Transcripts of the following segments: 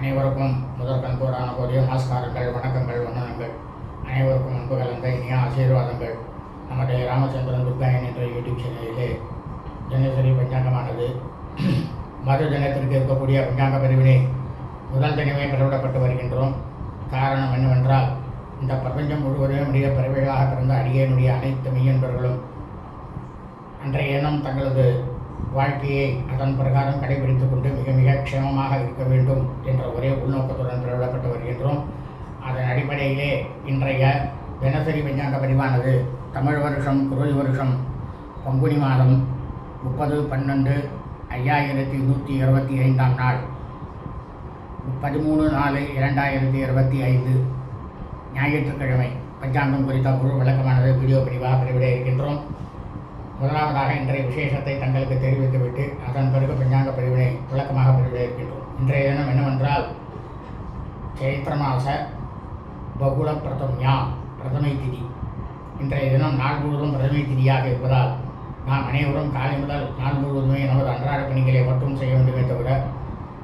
அனைவருக்கும் முதல் கண்போரான கோடிய நமஸ்காரங்கள் வணக்கங்கள் வண்ணனங்கள் அனைவருக்கும் அன்பு கலந்த இனிய ஆசீர்வாதங்கள். நம்முடைய ராமச்சந்திரன் துர்காயன் என்ற யூடியூப் சேனலிலே தினசரி பஞ்சாங்கமானது. மறு தினத்திற்கு இருக்கக்கூடிய பஞ்சாங்க பிரிவினை முதல் தினமே பிறவிடப்பட்டு வருகின்றோம். காரணம் என்னவென்றால் இந்த பிரபஞ்சம் முழுவதும் உடைய பிறவிகளாக பிறந்த அடியனுடைய அனைத்து மெய்யன்பர்களும் அன்றைய தினம் தங்களது வாழ்க்கையை அதன் பிரகாரம் கடைபிடித்துக் கொண்டு மிக மிக க்ஷேமமாக இருக்க வேண்டும் என்ற ஒரே உள்நோக்கத்துடன் பிறவிடப்பட்டு வருகின்றோம். அதன் அடிப்படையிலே இன்றைய தினசரி விஞ்ஞான பதிவானது தமிழ் வருஷம் குரோதி வருஷம் பங்குனி மாதம் முப்பது பன்னெண்டு ஐயாயிரத்தி நூற்றி இருபத்தி ஐந்தாம் நாள். பதிமூணு நாலு இரண்டாயிரத்தி இருபத்தி ஐந்து ஞாயிற்றுக்கிழமை. பஞ்சாங்கம் குறித்த குழு விளக்கமானது வீடியோ பதிவாக பதிவிட இருக்கின்றோம். முதலாவதாக இன்றைய விசேஷத்தை தங்களுக்கு தெரிவித்துவிட்டு அதன் பிறகு பஞ்சாங்க பிரிவினை விளக்கமாக பதிவிட இருக்கின்றோம் இன்றைய தினம் என்னவென்றால் சைத்திர மாச பகுல பிரதம்யா பிரதமை திதி. இன்றைய தினம் நாள் முழுவதும் பிரதமை திதியாக இருப்பதால் நாம் அனைவரும் காலை முதல் நாள் முழுவதுமே நமது அன்றாட பணிகளை மட்டும் செய்ய வேண்டுமே தவிர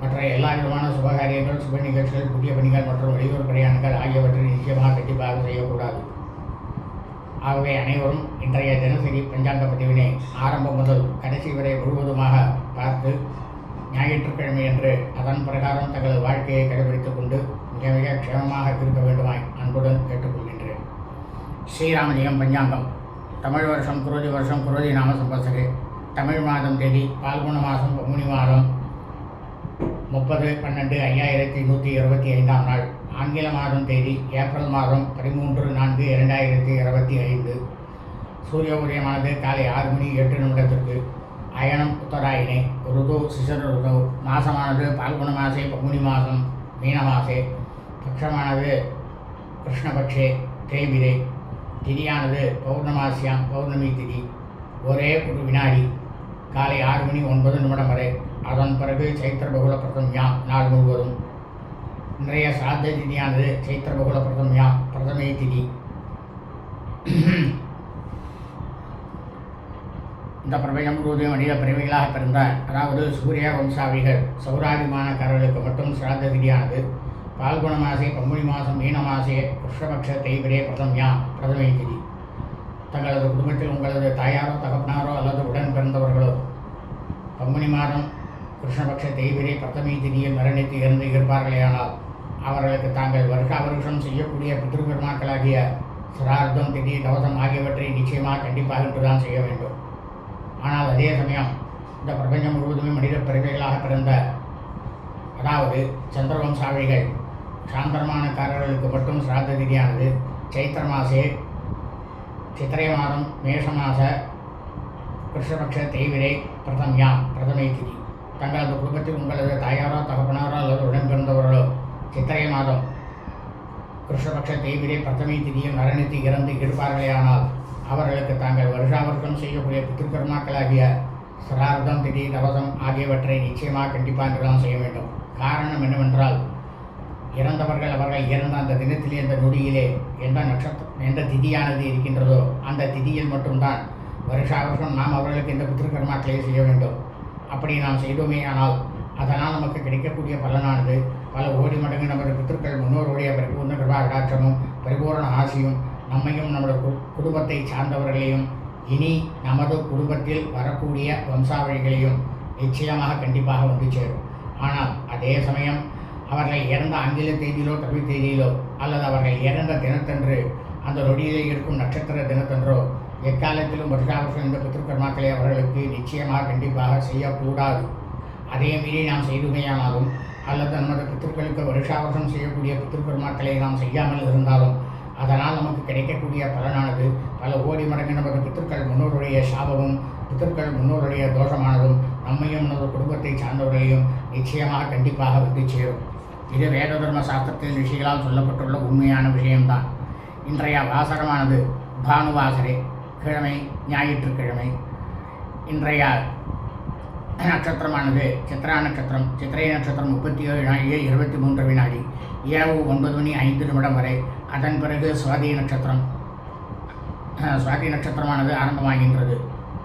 மற்ற எல்லா விதமான சுபகாரியங்கள் சுப நிகழ்ச்சிகள் புதிய பணிகள் மற்றும் வெளியூர் பிரயாணங்கள் ஆகியவற்றை நிச்சயமாக கண்டிப்பாக செய்யக்கூடாது. ஆகவே அனைவரும் இன்றைய தினசரி பஞ்சாங்க பதிவினை ஆரம்பம் முதல் கடைசி வரை முழுவதுமாக பார்த்து ஞாயிற்றுக்கிழமை என்று அதன் பிரகாரம் தங்களது வாழ்க்கையை கடைபிடித்துக் கொண்டு மிக மிக க்ஷேமமாக இருக்க வேண்டுமாய் அன்புடன் கேட்டுக்கொள்கின்றேன். ஸ்ரீராமஜெயம் பஞ்சாங்கம். தமிழ் வருஷம் குரோதி வருஷம் குரோதி நாம சம்பசரு தமிழ் மாதம் தேதி பால்குண மாதம் பங்குனி மாதம் முப்பது பன்னெண்டு ஐயாயிரத்தி நூற்றி இருபத்தி ஐந்தாம் நாள். ஆங்கில மாதம் தேதி ஏப்ரல் மாதம் பதிமூன்று நான்கு இரண்டாயிரத்தி இருபத்தி ஐந்து. சூரிய உதயமானது காலை ஆறு மணி எட்டு நிமிடத்திற்கு. அயனம் உத்தராயினை ருது சிசர ருது. மாசமானது பால்குண மாசே பங்குனி மாதம் மீன மாசே. பட்சமானது கிருஷ்ணபக்ஷே தேய்பிரே. திதியானது பௌர்ணமாசியாம் பௌர்ணமி திதி. ஒரே ஒரு வினாடி காலை ஆறு மணி ஒன்பது நிமிடம் வரை. அதன் பிறகு சைத்திர பகுல பிரதம்யா நாள் முழுவதும். இன்றைய சாத்த திதியானது சைத்திர பகுல பிரதமையா பிரதமை திதி. இந்த பிரபஞ்சம் முழுவதும் மனித பிறவிகளாக பிறந்த அதாவது சூரிய வம்சாவிகள் சௌராதிமானக்காரர்களுக்கு மட்டும் சிராத்த திதியானது பால்குண மாசே பங்குனி மாதம் மீன மாசே கிருஷ்ணபக்ஷ தேய்பிரே பிரதம்யா பிரதமை திதி. தங்களது குடும்பத்தில் உங்களது தாயாரோ தகப்பனாரோ அல்லது உடன் பிறந்தவர்களோ பங்குனி மாதம் கிருஷ்ணபக்ஷ தெய்வரே பிரதமை திதியில் மரணித்து இருந்து இருப்பார்களேயானால் அவர்களுக்கு தாங்கள் வருஷா வருஷம் செய்யக்கூடிய பித்ருபெருமாக்களாகிய சிரார்த்தம் திதி தவசம் ஆகியவற்றை நிச்சயமாக கண்டிப்பாக இன்றுதான் செய்ய வேண்டும். ஆனால் அதே சமயம் இந்த பிரபஞ்சம் முழுவதுமே மனித பிறவைகளாக பிறந்த அதாவது சந்திரவம்சாவிகள் சாந்தரமானக்காரர்களுக்கு மட்டும் சிராத்த திதியானது சைத்திர மாசே சித்திரை மாதம் மேஷ மாச கிருஷ்ணபக்ஷ தேய்விரை பிரதம்யா பிரதமை திதி. தங்களது குடும்பத்தில் உங்களது மாதம். கிருஷ்ணபக்ஷ தேய்விரை பிரதமை திதியில் மரணித்து இறந்து இருப்பார்களேயானால் அவர்களுக்கு தாங்கள் வருஷா செய்யக்கூடிய பித்திருக்கர்மாக்களாகிய சிரார்த்தம் திதி தவசம் ஆகியவற்றை நிச்சயமாக கண்டிப்பாக தான் செய்ய வேண்டும். காரணம் என்னவென்றால் இறந்தவர்கள் அவர்கள் இறந்த அந்த தினத்திலே அந்த நொடியிலே எந்த நட்சத்திரம் எந்த திதியானது இருக்கின்றதோ அந்த திதியில் மட்டும்தான் வருஷா வருஷம் நாம் அவர்களுக்கு இந்த பித்திருக்கர்மாக்களை செய்ய வேண்டும். அப்படி நாம் செய்தோமே ஆனால் அதனால் நமக்கு கிடைக்கக்கூடிய பலனானது பல ஓடி மடங்கு நமது பித்திருக்கள் முன்னோருடைய பரிபூர்ண கிருபா கடாட்சமும் பரிபூர்ண ஆசையும் நம்மையும் நமது கு- குடும்பத்தை சார்ந்தவர்களையும் இனி நமது குடும்பத்தில் வரக்கூடிய வம்சாவழிகளையும் நிச்சயமாக கண்டிப்பாக வந்து சேரும். ஆனால் அதே சமயம் அவர்கள் இறந்த ஆங்கில தேதியிலோ தமிழ் தேதியிலோ அல்லது அவர்கள் இறந்த தினத்தன்று அந்த நொடியிலே இருக்கும் நட்சத்திர தினத்தன்றோ எக்காலத்திலும் வருஷாவர்ஷம் இந்த பித்திருக்கர்மாக்களை அவர்களுக்கு நிச்சயமாக கண்டிப்பாக செய்யக்கூடாது. அதே மீறி நாம் செய்துமையானாலும் அல்லது நமது பித்திருக்களுக்கு வருஷாவசம் செய்யக்கூடிய பித்திருக்கர்மாக்களை நாம் செய்யாமல் இருந்தாலும் அதனால் நமக்கு கிடைக்கக்கூடிய பலனானது பல கோடி மடங்கு நமது பித்திருக்கள் முன்னோருடைய சாபமும் பித்திருக்கள் முன்னோருடைய தோஷமானதும் நம்மையும் நமது குடும்பத்தை சார்ந்தவர்களையும் நிச்சயமாக கண்டிப்பாக வந்து சேரும். இது வேத தர்ம சாஸ்திரத்தில் ரிஷிகளால் சொல்லப்பட்டுள்ள உண்மையான விஷயம்தான். இன்றைய வாசகமானது பானுவாசரே கிழமை ஞாயிற்றுக்கிழமை. இன்றைய நட்சத்திரமானது. சித்ரா நட்சத்திரம். சித்திரை நட்சத்திரம் முப்பத்தி ஏழு நாழிகை இருபத்தி மூன்று வினாடி. இரவு ஒன்பது மணி ஐந்து நிமிடம் வரை. அதன் பிறகு சுவாதி நட்சத்திரம். சுவாதி நட்சத்திரமானது ஆரம்பமாகின்றது.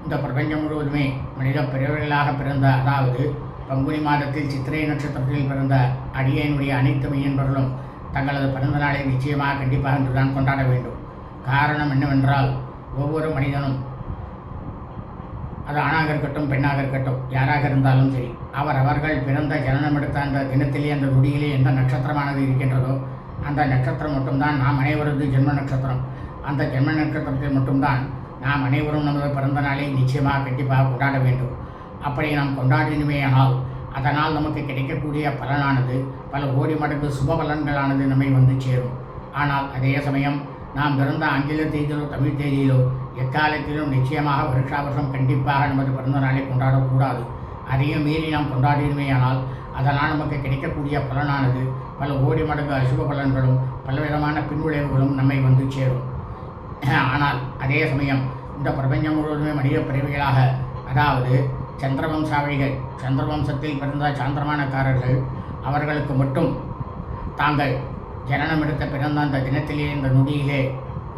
இந்த பிரபஞ்சம் முழுவதுமே மனித பிறவிகளாக பிறந்த அதாவது பங்குனி மாதத்தில் சித்திரை நட்சத்திரத்தில் பிறந்த அடியனுடைய அனைத்து மையன்பர்களும் தங்களது பிறந்த நாளை நிச்சயமாக கண்டிப்பாக இன்றுதான் கொண்டாட வேண்டும். காரணம் என்னவென்றால் ஒவ்வொரு மனிதனும் அது ஆணாக இருக்கட்டும் பெண்ணாக இருக்கட்டும் யாராக இருந்தாலும் சரி அவர் அவர்கள் பிறந்த ஜனனம் எடுத்த அந்த தினத்திலே அந்த நொடியிலே எந்த நட்சத்திரமானது இருக்கின்றதோ அந்த நட்சத்திரம் மட்டும்தான் நாம் அனைவரது ஜென்ம நட்சத்திரம். அந்த ஜென்ம நட்சத்திரத்தில் மட்டும்தான் நாம் அனைவரும் நமது பிறந்த நாளை நிச்சயமாக கண்டிப்பாக கொண்டாட வேண்டும். அப்படி நாம் கொண்டாடினுமேயானால் அதனால் நமக்கு கிடைக்கக்கூடிய பலனானது பல கோடி மடங்கு சுப பலன்களானது நம்மை வந்து சேரும். ஆனால் அதே சமயம் நாம் பிறந்த ஆங்கில தேதியிலோ தமிழ் தேதியிலோ எக்காலத்திலும் நிச்சயமாக வருஷா வருஷம் கண்டிப்பாக நமது பிறந்த நாளை கொண்டாடக்கூடாது. அதையும் மீறி நாம் கொண்டாடினமேயானால் அதனால் நமக்கு கிடைக்கக்கூடிய பலனானது பல ஓடி மடங்கு அசுப பலன்களும் பலவிதமான பின்விளைவுகளும் நம்மை வந்து சேரும். ஆனால் அதே சமயம் இந்த பிரபஞ்சம் முழுவதுமே மனித பிறவிகளாக அதாவது சந்திரவம்சாவளிகள் சந்திரவம்சத்தில் பிறந்த சாந்திரமானக்காரர்கள் அவர்களுக்கு மட்டும் தாங்கள் ஜனனம் எடுத்த பிறந்த அந்த தினத்திலே இந்த நொடியிலே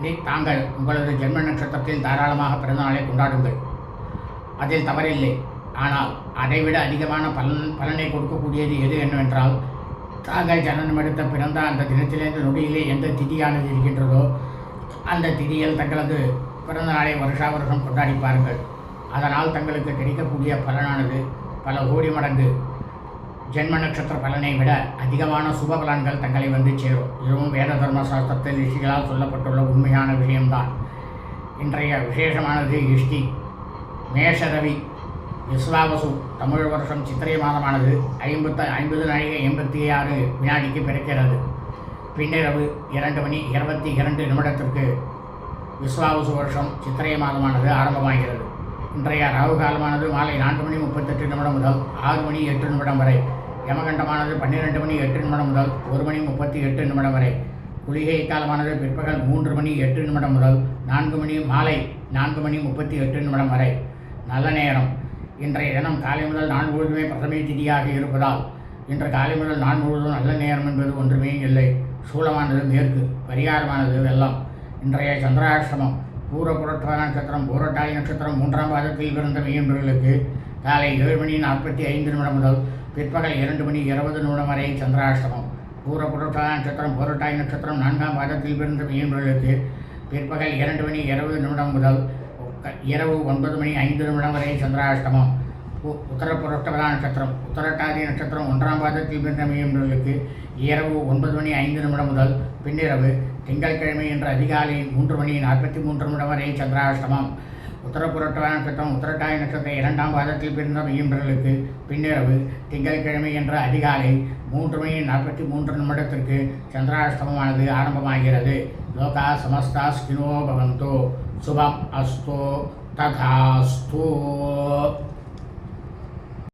நீ தாங்கள் உங்களது ஜென்ம நட்சத்திரத்தில் தாராளமாக பிறந்த நாளை கொண்டாடுங்கள். அதில் தவறில்லை. ஆனால் அதைவிட அதிகமான பலன் பலனை கொடுக்கக்கூடியது எது என்னவென்றால் தாங்கள் ஜனனம் எடுத்த பிறந்த அந்த தினத்திலிருந்து நொடியிலே எந்த திதியானது இருக்கின்றதோ அந்த திதியில் தங்களது பிறந்த நாளை வருஷா வருஷம் கொண்டாடி பாருங்கள். அதனால் தங்களுக்கு கிடைக்கக்கூடிய பலனானது பல கோடி மடங்கு. ஜென்ம நட்சத்திர பலனை விட அதிகமான சுப பலன்கள் தங்களை வந்து சேரும். இதுவும் வேத தர்ம சாஸ்திரத்தில் ரிஷிகளால் சொல்லப்பட்டுள்ள உண்மையான விஷயம்தான். இன்றைய விசேஷமானது இஷ்டி மேஷரவி விஸ்வாவசு தமிழ் வருஷம் சித்திரை மாதமானது ஐம்பத்து ஐம்பது நாழிகை எண்பத்தி ஆறு வினாடிக்கு பிறக்கிறது. பின்னிரவு இரண்டு மணி இருபத்தி இரண்டு நிமிடத்திற்கு விஸ்வாவசு வருஷம் சித்திரை மாதமானது ஆரம்பமாகிறது. இன்றைய ராகு காலமானது மாலை நான்கு மணி முப்பத்தெட்டு நிமிடம் முதல் ஆறு மணி எட்டு நிமிடம் வரை யமகண்டமானது பன்னிரெண்டு மணி எட்டு நிமிடம் முதல் ஒரு மணி முப்பத்தி எட்டு நிமிடம் வரை. குளிகை காலமானது பிற்பகல் மூன்று மணி எட்டு நிமிடம் முதல் நான்கு மணி மாலை நான்கு மணி முப்பத்தி எட்டு நிமிடம் வரை. நல்ல நேரம். இன்றைய தினம் காலை முதல் நான் முழுவதுமே பிரதமை திதியாக இருப்பதால் இன்று காலை முதல் நான் முழுவதும் நல்ல நேரம் என்பது ஒன்றுமே இல்லை. சூலமானது மேற்கு பரிகாரமானது வெள்ளம். இன்றைய சந்திராசிரமம் பூர புரட்டாதி நட்சத்திரம் பூரட்டாதி நட்சத்திரம் மூன்றாம் பாதத்தில் பிறந்த மெய்யன்பர்களுக்கு காலை ஏழு மணி நாற்பத்தி ஐந்து நிமிடம் முதல் பிற்பகல் இரண்டு மணி இருபது நிமிடம் வரை சந்திராஷ்டமம். பூர புரட்டாதி நட்சத்திரம் புரட்டாய் நட்சத்திரம் நான்காம் பாதத்தில் பிறந்த மீன்களுக்கு பிற்பகல் இரண்டு மணி இருபது நிமிடம் முதல் இரவு ஒன்பது மணி ஐந்து நிமிடம் வரை சந்திராஷ்டமம். உத்தர புரட்டபதா நட்சத்திரம் உத்தரட்டாதி நட்சத்திரம் ஒன்றாம் பாதத்தில் பிறந்த மீன்களுக்கு இரவு ஒன்பது மணி ஐந்து நிமிடம் முதல் பின்னிரவு திங்கட்கிழமை என்ற அதிகாலை மூன்று மணி நாற்பத்தி மூன்று நிமிடம் வரை சந்திராஷ்டமம். உத்தர புரட்டபதா நட்சத்திரம் உத்தரட்டாய நட்சத்திரம் இரண்டாம் பாதத்தில் பிறந்த மெய்யம்பர்களுக்கு பின்னிரவு திங்கட்கிழமை என்ற அதிகாலை மூன்று மணி நாற்பத்தி மூன்று நிமிடத்திற்கு சந்திராஷ்டமமானது ஆரம்பமாகிறது. லோகா சமஸ்தா ஸ்கினோ பவந்தோ. சுபம் அஸ்தோ. ததாஸ்தோ.